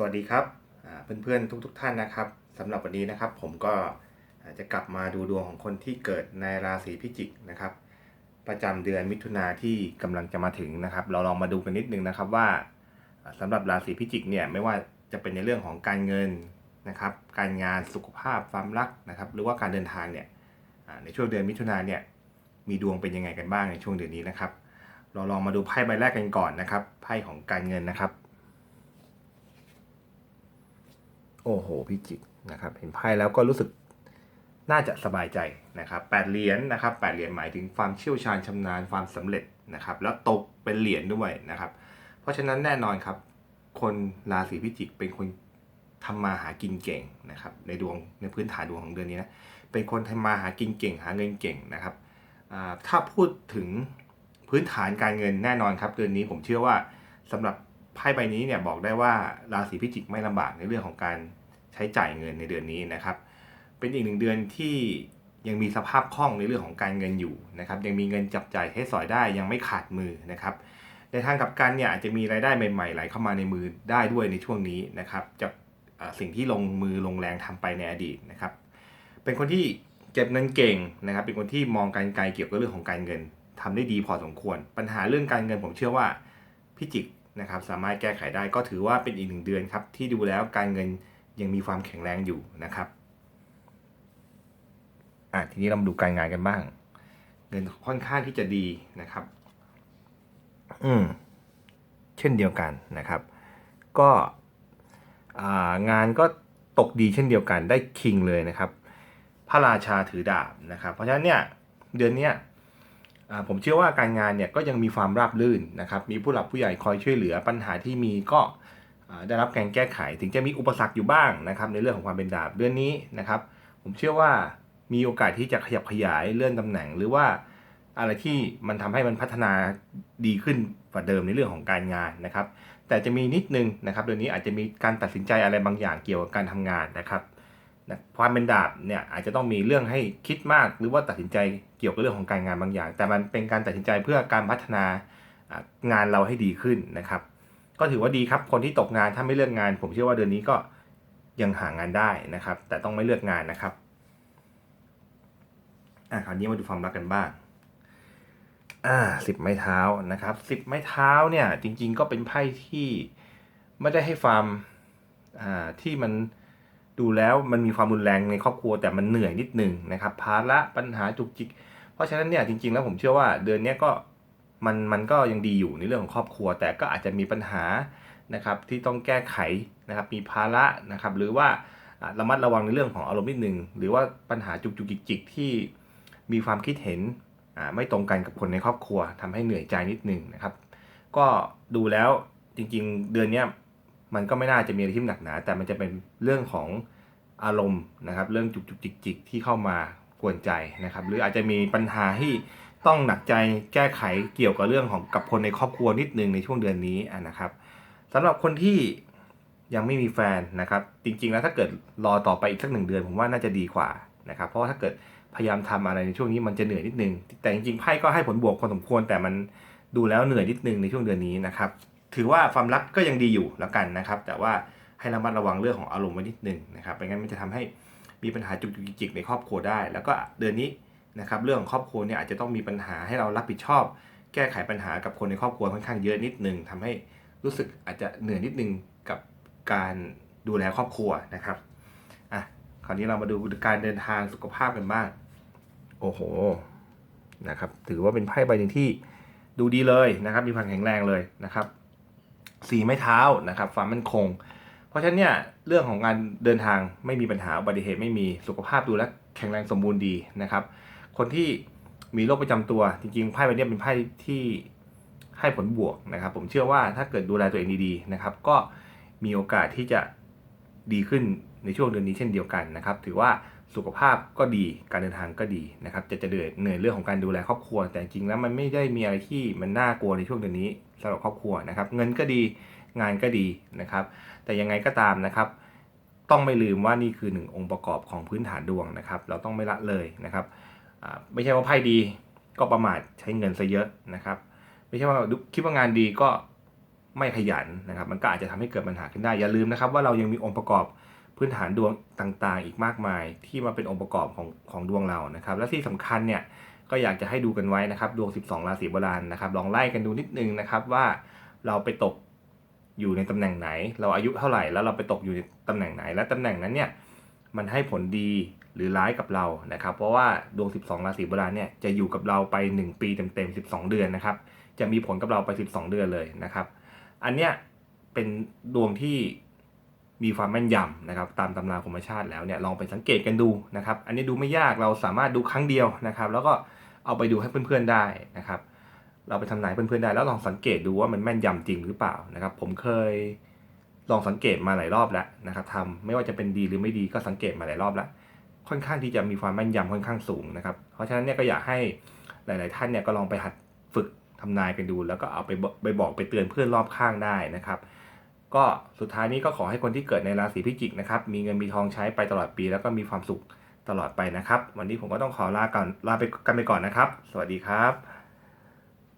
สวัสดีครับเพื่อนๆทุกๆทท่านนะครับสำหรับวันนี้นะครับ ผมก็จะกลับมาดูดวงของคนที่เกิดในราศีพิจิกนะครับ ประจำเดือนมิถุนาที่กำลังจะมาถึงนะครับ เราลองมาดูกันนิดนึงนะครับว่าอ่าสำหรับราศีพิจิกเนี่ยไม่ว่าจะเป็นในเรื่องของการเงินนะครับ การงานสุขภาพความรักนะครับ หรือว่าการเดินทางเนี่ยในช่วงเดือนมิถุนาเนี่ยมีดวงเป็นยังไงกันบ้างในช่วงเดือนนี้นะครับ เราลองมาดูไพ่ใบแรกกันก่อนนะครับไพ่ของการเงินนะครับ โอ้โหพิจิกนะครับเห็นไพ่แล้วก็รู้สึกน่าจะสบายใจนะครับแปดเหรียญนะครับแปดเหรียญหมายถึงความเชี่ยวชาญชำนาญความสำเร็จนะครับ แล้วตกเป็นเหรียญด้วยนะครับ เพราะฉะนั้นแน่นอนครับ คนราศีพิจิกเป็นคนทำมาหากินเก่งนะครับ ในดวงในพื้นฐานดวงของเดือนนี้นะเป็นคนทำมาหากินเก่ง หาเงินเก่งนะครับถ้าพูดถึงพื้นฐานการเงินแน่นอนครับ เดือนนี้ผมเชื่อว่าสำหรับ ไพ่ใบนี้เนี่ยบอกได้ว่าราศีพิจิกไม่ลำบากในเรื่องของการใช้จ่ายเงินในเดือนนี้นะครับ เป็นอีกหนึ่งเดือนที่ยังมีสภาพคล่องในเรื่องของการเงินอยู่นะครับ ยังมีเงินจับจ่ายให้สอยได้ยังไม่ขาดมือนะครับ ในทางกลับกันเนี่ยอาจจะมีรายได้ใหม่ๆไหลเข้ามาในมือได้ด้วยในช่วงนี้นะครับจากสิ่งที่ลงมือลงแรงทำไปในอดีตนะครับ เป็นคนที่เก็บเงินเก่งนะครับ เป็นคนที่มองการไกลเกี่ยวกับเรื่องของการเงินทำได้ดีพอสมควร ปัญหาเรื่องการเงินผมเชื่อว่าพิจิก นะครับสามารถแก้ไขได้ก็ถือว่าเป็นอีกหนึ่งเดือนครับที่ดูแล้วการเงินยังมีความแข็งแรงอยู่นะครับอะทีนี้เรามาดูการงานกันบ้าง เงินค่อนข้างที่จะดีนะครับ อืมเช่นเดียวกันนะครับ ก็อ่างานก็ตกดีเช่นเดียวกันได้คิงเลยนะครับ พระราชาถือดาบนะครับ เพราะฉะนั้นเนี่ยเดือนเนี้ย ผมเชื่อว่าการงานเนี่ยก็ยังมีความราบรื่นนะครับ มีผู้หลักผู้ใหญ่คอยช่วยเหลือปัญหาที่มีก็ได้รับการแก้ไข ถึงจะมีอุปสรรคอยู่บ้างนะครับในเรื่องของความเป็นดาบเดือนนี้นะครับ ผมเชื่อว่ามีโอกาสที่จะขยับขยายเลื่อนตำแหน่ง หรือว่าอะไรที่มันทำให้มันพัฒนาดีขึ้นกว่าเดิมในเรื่องของการงานนะครับ แต่จะมีนิดนึงนะครับเดือนนี้อาจจะมีการตัดสินใจอะไรบางอย่างเกี่ยวกับการทำงานนะครับ นะความเป็นดาบเนี่ยอาจจะต้องมีเรื่องให้คิดมากหรือว่าตัดสินใจเกี่ยวกับเรื่องของการงานบางอย่าง แต่มันเป็นการตัดสินใจเพื่อการพัฒนางานเราให้ดีขึ้นนะครับ ก็ถือว่าดีครับคนที่ตกงานถ้าไม่เลือกงาน ผมเชื่อว่าเดือนนี้ก็ยังหางานได้นะครับ แต่ต้องไม่เลือกงานนะครับอะคราวนี้มาดูความรักกันบ้างอ่าสิบไม้เท้านะครับสิบไม้เท้าเนี่ยจริง ๆ ก็เป็นไพ่ที่ไม่ได้ให้ความอ่าที่มัน ดูแล้วมันมีความรุนแรงในครอบครัวแต่มันเหนื่อยนิดหนึ่งนะครับภาระปัญหาจุกจิก เพราะฉะนั้นเนี่ยจริงๆแล้วผมเชื่อว่าเดือนนี้ก็มันมันก็ยังดีอยู่ในเรื่องของครอบครัว แต่ก็อาจจะมีปัญหานะครับที่ต้องแก้ไขนะครับมีภาระนะครับหรือว่าระมัดระวังในเรื่องของอารมณ์นิดหนึ่งหรือว่าปัญหาจุกจุกจิกจิกที่มีความคิดเห็นอ่าไม่ตรงกันกับคนในครอบครัวทำให้เหนื่อยใจนิดหนึ่งนะครับ ก็ดูแล้วจริงๆ เดือนนี้ มันก็ไม่น่าจะมีอะไรที่หนักหนา แต่มันจะเป็นเรื่องของอารมณ์นะครับ เรื่องจุกจุกจิกจิกที่เข้ามากวนใจนะครับ หรืออาจจะมีปัญหาที่ต้องหนักใจแก้ไขเกี่ยวกับเรื่องของกับคนในครอบครัวนิดนึงในช่วงเดือนนี้นะครับสำหรับคนที่ยังไม่มีแฟนนะครับ จริงๆแล้วถ้าเกิดรอต่อไปอีกสักหนึ่งเดือนผมว่าน่าจะดีกว่านะครับเพราะถ้าเกิดพยายามทำอะไรในช่วงนี้มันจะเหนื่อยนิดนึง แต่จริงๆไพ่ก็ให้ผลบวกพอสมควรแต่มันดูแล้วเหนื่อยนิดนึงในช่วงเดือนนี้นะครับ ถือว่าความรักก็ยังดีอยู่แล้วกันนะครับ แต่ว่าให้ระมัดระวังเรื่องของอารมณ์ไว้นิดนึงนะครับไม่งั้นมันจะทำให้มีปัญหาจุกจิกในครอบครัวได้ แล้วก็เดือนนี้นะครับเรื่องของครอบครัวเนี่ยอาจจะต้องมีปัญหาให้เรารับผิดชอบ แก้ไขปัญหากับคนในครอบครัวค่อนข้างเยอะนิดนึงทำให้รู้สึกอาจจะเหนื่อยนิดนึงกับการดูแลครอบครัวนะครับอะคราวนี้เรามาดูการเดินทางสุขภาพกันบ้างโอ้โหนะครับถือว่าเป็นไพ่ใบหนึ่งที่ดูดีเลยนะครับ มีความแข็งแรงเลยนะครับ สีไม้เท้านะครับความมั่นคง เพราะฉะนั้นเนี่ยเรื่องของการเดินทางไม่มีปัญหาอุบัติเหตุไม่มีสุขภาพดูแลแข็งแรงสมบูรณ์ดีนะครับ คนที่มีโรคประจำตัวจริงๆไพ่ใบนี้เป็นไพ่ที่ให้ผลบวกนะครับ ผมเชื่อว่าถ้าเกิดดูแลตัวเองดีๆนะครับ ก็มีโอกาสที่จะดีขึ้นในช่วงเดือนนี้เช่นเดียวกันนะครับ ถือว่า สุขภาพก็ดีการเดินทางก็ดีนะครับ จะจะเหนื่อยเหนื่อยเรื่องของการดูแลครอบครัว แต่จริงแล้วมันไม่ได้มีอะไรที่มันน่ากลัวในช่วงเดือนนี้สำหรับครอบครัวนะครับ เงินก็ดีงานก็ดีนะครับ แต่ยังไงก็ตามนะครับ ต้องไม่ลืมว่านี่คือหนึ่งองค์ประกอบของพื้นฐานดวงนะครับ เราต้องไม่ละเลยนะครับไม่ใช่ว่าไพ่ดีก็ประมาทใช้เงินซะเยอะนะครับ ไม่ใช่ว่าคิดว่างานดีก็ไม่ขยันนะครับ มันก็อาจจะทำให้เกิดปัญหาขึ้นได้อย่าลืมนะครับ ว่าเรายังมีองค์ประกอบ พื้นฐานดวงต่างๆ อีกมากมายที่มาเป็นองค์ประกอบของของดวงเรานะครับ และที่สำคัญเนี่ยก็อยากจะให้ดูกันไว้นะครับ ดวง 12 ราศีโบราณนะครับ ลองไล่กันดูนิดนึงนะครับว่าเราไปตกอยู่ในตำแหน่งไหน เราอายุเท่าไหร่แล้วเราไปตกอยู่ในตำแหน่งไหน และตำแหน่งนั้นเนี่ยมันให้ผลดีหรือร้ายกับเรานะครับ เพราะว่าดวง 12 ราศีโบราณเนี่ยจะอยู่กับเราไป 1 ปีเต็มๆ 12 เดือนนะครับ จะมีผลกับเราไป 12 เดือนเลยนะครับ อันเนี้ยเป็นดวงที่ มีความแม่นยำนะครับตามตำราธรรมชาติแล้วเนี่ยลองไปสังเกตกันดูนะครับ อันนี้ดูไม่ยากเราสามารถดูครั้งเดียวนะครับ แล้วก็เอาไปดูให้เพื่อนๆได้นะครับ เราไปทำนายเพื่อนๆได้ แล้วลองสังเกตดูว่ามันแม่นยำจริงหรือเปล่านะครับ ผมเคยลองสังเกตมาหลายรอบแล้วนะครับทำไม่ว่าจะเป็นดีหรือไม่ดีก็สังเกตมาหลายรอบแล้วค่อนข้างที่จะมีความแม่นยำค่อนข้างสูงนะครับ เพราะฉะนั้นเนี่ยก็อยากให้หลาย ๆ ท่านเนี่ยก็ลองไปหัดฝึกทำนายกันดู แล้วก็เอาไปไปบอกไปเตือนเพื่อนรอบข้างได้นะครับ ก็สุดท้ายนี้ก็ขอให้คนที่เกิดในราศีพิจิกนะครับ มีเงินมีทองใช้ไปตลอดปี แล้วก็มีความสุขตลอดไปนะครับ วันนี้ผมก็ต้องขอลาก่อนลาไปกันไปก่อนนะครับ สวัสดีครับ